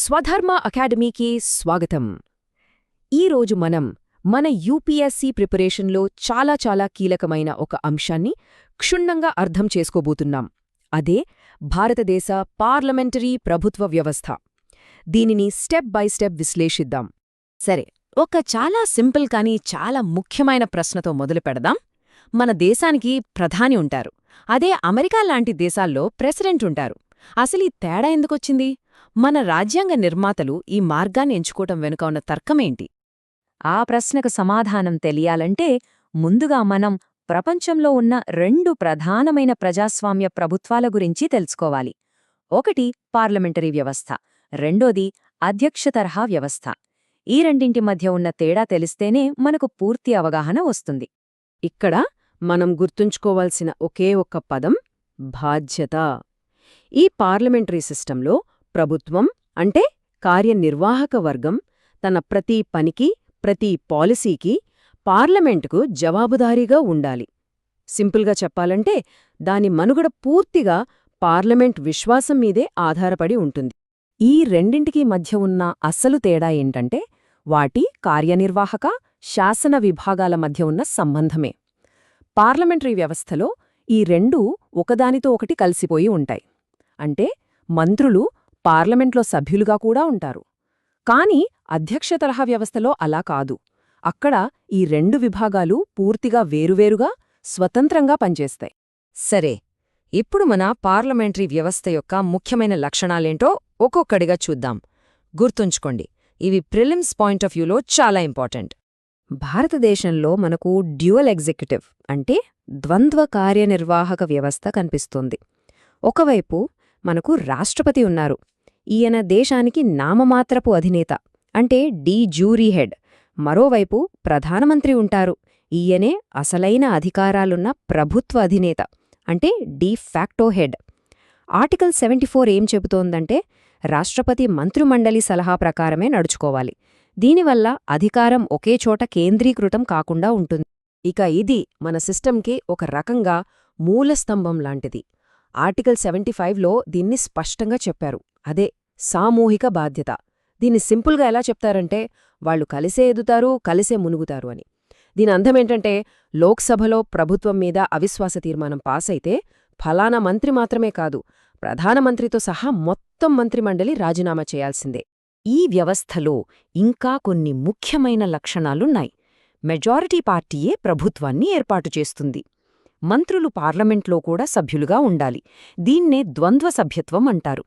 స్వధర్మ అకాడమీకి స్వాగతం. ఈరోజు మనం మన యూపీఎస్సీ ప్రిపరేషన్లో చాలా చాలా కీలకమైన ఒక అంశాన్ని క్షుణ్ణంగా అర్థం చేసుకోబోతున్నాం. అదే భారతదేశ పార్లమెంటరీ ప్రభుత్వ వ్యవస్థ. దీనిని స్టెప్ బై స్టెప్ విశ్లేషిద్దాం. సరే ఒక చాలా సింపుల్ కానీ చాలా ముఖ్యమైన ప్రశ్నతో మొదలు పెడదాం. మన దేశానికి ప్రధాని ఉంటారు. అదే అమెరికా లాంటి దేశాల్లో ప్రెసిడెంట్ ఉంటారు. అసలు ఈ తేడా ఎందుకొచ్చింది? మన రాజ్యాంగ నిర్మాతలు ఈ మార్గాన్ని ఎంచుకోవటం వెనుక ఉన్న తర్కమేంటి? ఆ ప్రశ్నకు సమాధానం తెలియాలంటే ముందుగా మనం ప్రపంచంలో ఉన్న రెండు ప్రధానమైన ప్రజాస్వామ్య ప్రభుత్వాల గురించి తెలుసుకోవాలి. ఒకటి పార్లమెంటరీ వ్యవస్థ రెండోది అధ్యక్ష తరహా వ్యవస్థ. ఈ రెండింటి మధ్య ఉన్న తేడా తెలిస్తేనే మనకు పూర్తి అవగాహన వస్తుంది. ఇక్కడ మనం గుర్తుంచుకోవాల్సిన ఒకే ఒక్క పదం బాధ్యత. ఈ పార్లమెంటరీ సిస్టంలో ప్రభుత్వం అంటే కార్యనిర్వాహక వర్గం తన ప్రతి పనికి ప్రతి పాలసీకి పార్లమెంటుకు జవాబుదారీగా ఉండాలి. సింపుల్గా చెప్పాలంటే దాని మనుగడ పూర్తిగా పార్లమెంట్ విశ్వాసం మీదే ఆధారపడి ఉంటుంది. ఈ రెండింటికి మధ్య ఉన్న అస్సలు తేడా ఏంటంటే వాటి కార్యనిర్వాహక శాసన విభాగాల మధ్య ఉన్న సంబంధమే. పార్లమెంటరీ వ్యవస్థలో ఈ రెండూ ఒకదానితో ఒకటి కలిసిపోయి ఉంటాయి. అంటే మంత్రులు పార్లమెంట్లో సభ్యులుగా కూడా ఉంటారు. కాని అధ్యక్ష తరహా వ్యవస్థలో అలా కాదు. అక్కడ ఈ రెండు విభాగాలు పూర్తిగా వేరువేరుగా స్వతంత్రంగా పనిచేస్తాయి. సరే ఇప్పుడు మన పార్లమెంటరీ వ్యవస్థ యొక్క ముఖ్యమైన లక్షణాలేంటో ఒక్కొక్కడిగా చూద్దాం. గుర్తుంచుకోండి ఇవి ప్రిలిమ్స్ పాయింట్ ఆఫ్ వ్యూలో చాలా ఇంపార్టెంట్. భారతదేశంలో మనకు డ్యూయల్ ఎగ్జిక్యూటివ్ అంటే ద్వంద్వ కార్యనిర్వాహక వ్యవస్థ కనిపిస్తుంది. ఒకవైపు మనకు రాష్ట్రపతి ఉన్నారు. ఈయన దేశానికి నామమాత్రపు అధినేత. అంటే డీ జూరీ హెడ్ మరోవైపు ప్రధానమంత్రి ఉంటారు. ఈయనే అసలైన అధికారాలున్న ప్రభుత్వ అధినేత. అంటే de facto head. Article seventy four ఏం చెబుతోందంటే రాష్ట్రపతి మంత్రిమండలి సలహా ప్రకారమే నడుచుకోవాలి. దీనివల్ల అధికారం ఒకే చోట కేంద్రీకృతం కాకుండా ఉంటుంది. ఇక ఇది మన సిస్టంకి ఒక రకంగా మూలస్తంభం లాంటిది. ఆర్టికల్ సెవెంటీ ఫైవ్లో దీన్ని స్పష్టంగా చెప్పారు. అదే సామూహిక బాధ్యత. దీన్ని సింపుల్గా ఎలా చెప్తారంటే వాళ్ళు కలిసే ఎదుతారు కలిసే మునుగుతారు అని. దీని అర్థమేంటంటే లోక్సభలో ప్రభుత్వం మీద అవిశ్వాస తీర్మానం పాసైతే ఫలానా మంత్రి మాత్రమే కాదు ప్రధానమంత్రితో సహా మొత్తం మంత్రిమండలి రాజీనామా చేయాల్సిందే. ఈ వ్యవస్థలో ఇంకా కొన్ని ముఖ్యమైన లక్షణాలున్నాయి. మెజారిటీ పార్టీయే ప్రభుత్వాన్ని ఏర్పాటు చేస్తుంది. మంత్రులు పార్లమెంట్లో కూడా సభ్యులుగా ఉండాలి. దీన్నే ద్వంద్వ సభ్యత్వం అంటారు.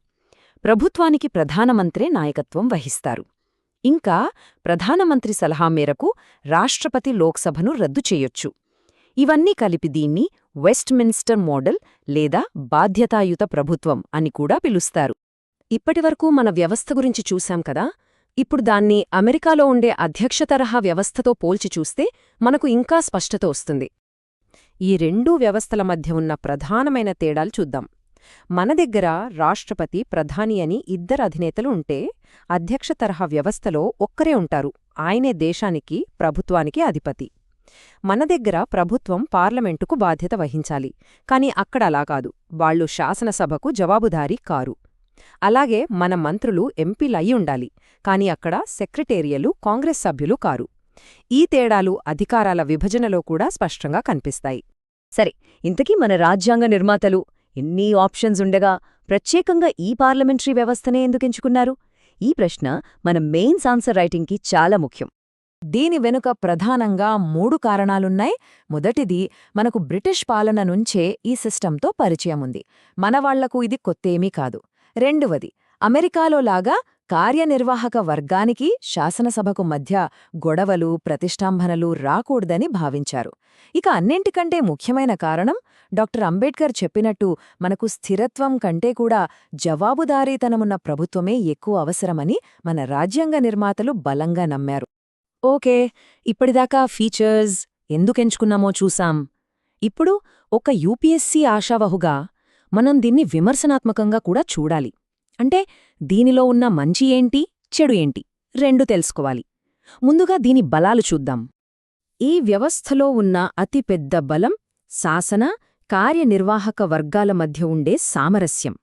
ప్రభుత్వానికి ప్రధానమంత్రే నాయకత్వం వహిస్తారు. ఇంకా ప్రధానమంత్రి సలహా మేరకు రాష్ట్రపతి లోక్సభను రద్దు చేయొచ్చు. ఇవన్నీ కలిపి దీన్ని వెస్ట్మిన్స్టర్ మోడల్ లేదా బాధ్యతాయుత ప్రభుత్వం అని కూడా పిలుస్తారు. ఇప్పటివరకు మన వ్యవస్థ గురించి చూశాం కదా? ఇప్పుడు దాన్ని అమెరికాలో ఉండే అధ్యక్ష తరహా వ్యవస్థతో పోల్చి చూస్తే మనకు ఇంకా స్పష్టత వస్తుంది. ఈ రెండూ వ్యవస్థల మధ్య ఉన్న ప్రధానమైన తేడాలు చూద్దాం. మన దగ్గర రాష్ట్రపతి ప్రధాని అని ఇద్దరు అధినేతలు ఉంటే అధ్యక్ష తరహా వ్యవస్థలో ఒక్కరే ఉంటారు. ఆయనే దేశానికి ప్రభుత్వానికి అధిపతి. మన దగ్గర ప్రభుత్వం పార్లమెంటుకు బాధ్యత వహించాలి. కాని అక్కడ అలా కాదు. వాళ్ళు శాసనసభకు జవాబుదారీ కారు. అలాగే మన మంత్రులు ఎంపీలయి ఉండాలి. కాని అక్కడ సెక్రటేరియలు కాంగ్రెస్ సభ్యులు కారు. ఈ తేడాలు అధికారాల విభజనలో కూడా స్పష్టంగా కనిపిస్తాయి. సరే ఇంతకీ మన రాజ్యాంగ నిర్మాతలు ఎన్ని ఆప్షన్స్ ఉండగా ప్రత్యేకంగా ఈ పార్లమెంటరీ వ్యవస్థనే ఎందుకెంచుకున్నారు ఈ ప్రశ్న మన మెయిన్స్ ఆన్సర్ రైటింగ్కి చాలా ముఖ్యం. దీని వెనుక ప్రధానంగా మూడు కారణాలున్నాయి. మొదటిది మనకు బ్రిటిష్ పాలన నుంచే ఈ సిస్టంతో పరిచయం ఉంది మనవాళ్ళకు ఇది కొత్తేమీ కాదు. రెండవది అమెరికాలో లాగా కార్యనిర్వాహక వర్గానికి శాసనసభకు మధ్య గొడవలు ప్రతిష్టాంభనలు రాకూడదని భావించారు. ఇక అన్నింటికంటే ముఖ్యమైన కారణం డాక్టర్ అంబేడ్కర్ చెప్పినట్టు మనకు స్థిరత్వం కంటే కూడా జవాబుదారీతనమున్న ప్రభుత్వమే ఎక్కువ అవసరమని మన రాజ్యాంగ నిర్మాతలు బలంగా నమ్మారు. ఓకే ఇప్పటిదాకా ఫీచర్స్ ఎందుకెంచుకున్నామో చూసాం. ఇప్పుడు ఒక యూపీఎస్సీ ఆశావహుగా మనం దీన్ని విమర్శనాత్మకంగా కూడా చూడాలి. అంటే దీనిలో ఉన్న మంచి ఏంటి చెడు ఏంటి రెండు తెలుసుకోవాలి. ముందుగా దీని బలాలు చూద్దాం. ఈ వ్యవస్థలో ఉన్న అతిపెద్ద బలం శాసన కార్యనిర్వాహక వర్గాల మధ్య ఉండే సామరస్యం.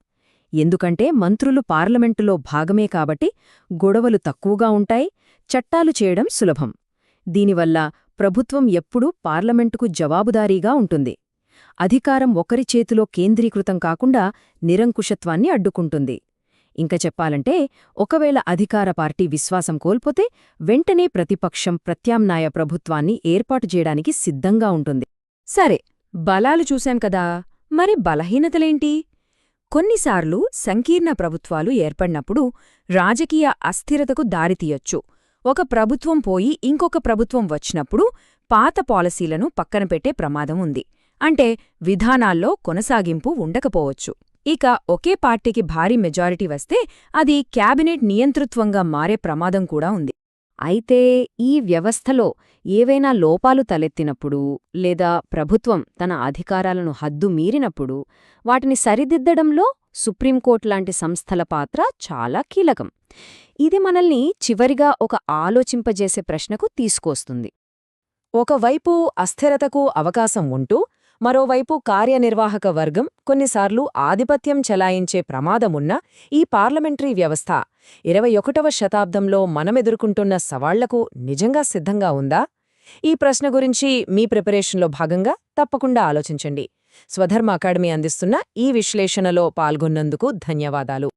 ఎందుకంటే మంత్రులు పార్లమెంటులో భాగమే కాబట్టి గొడవలు తక్కువగా ఉంటాయి చట్టాలు చేయడం సులభం. దీనివల్ల ప్రభుత్వం ఎప్పుడూ పార్లమెంటుకు జవాబుదారీగా ఉంటుంది. అధికారం ఒకరి చేతిలో కేంద్రీకృతం కాకుండా నిరంకుశత్వాన్ని అడ్డుకుంటుంది. ఇంక చెప్పాలంటే ఒకవేళ అధికార పార్టీ విశ్వాసం కోల్పోతే వెంటనే ప్రతిపక్షం ప్రత్యామ్నాయ ప్రభుత్వాన్ని ఏర్పాటు చేయడానికి సిద్ధంగా ఉంటుంది. సరే బలాలు చూశాం కదా మరి బలహీనతలేంటి? కొన్నిసార్లు సంకీర్ణ ప్రభుత్వాలు ఏర్పడినప్పుడు రాజకీయ అస్థిరతకు దారితీయొచ్చు ఒక ప్రభుత్వం పోయి ఇంకొక ప్రభుత్వం వచ్చినప్పుడు పాత పాలసీలను పక్కన పెట్టే ప్రమాదం ఉంది. అంటే విధానాల్లో కొనసాగింపు ఉండకపోవచ్చు. ఇక ఒకే పార్టీకి భారీ మెజారిటీ వస్తే అది క్యాబినెట్ నియంతృత్వంగా మారే ప్రమాదం కూడా ఉంది. అయితే ఈ వ్యవస్థలో ఏవైనా లోపాలు తలెత్తినప్పుడు లేదా ప్రభుత్వం తన అధికారాలను హద్దు మీరినప్పుడు వాటిని సరిదిద్దడంలో సుప్రీంకోర్టు లాంటి సంస్థల పాత్ర చాలా కీలకం. ఇది మనల్ని చివరిగా ఒక ఆలోచింపజేసే ప్రశ్నకు తీసుకొస్తుంది. ఒకవైపు అస్థిరతకు అవకాశం ఉంటూ మరోవైపు కార్యనిర్వాహక వర్గం కొన్నిసార్లు ఆధిపత్యం చెలాయించే ప్రమాదమున్న ఈ పార్లమెంటరీ వ్యవస్థ ఇరవై ఒకటవ శతాబ్దంలో మనమెదుర్కొంటున్న సవాళ్ళకు నిజంగా సిద్ధంగా ఉందా? ఈ ప్రశ్న గురించి మీ ప్రిపరేషన్లో భాగంగా తప్పకుండా ఆలోచించండి. స్వధర్మ అకాడమీ అందిస్తున్న ఈ విశ్లేషణలో పాల్గొన్నందుకు ధన్యవాదాలు.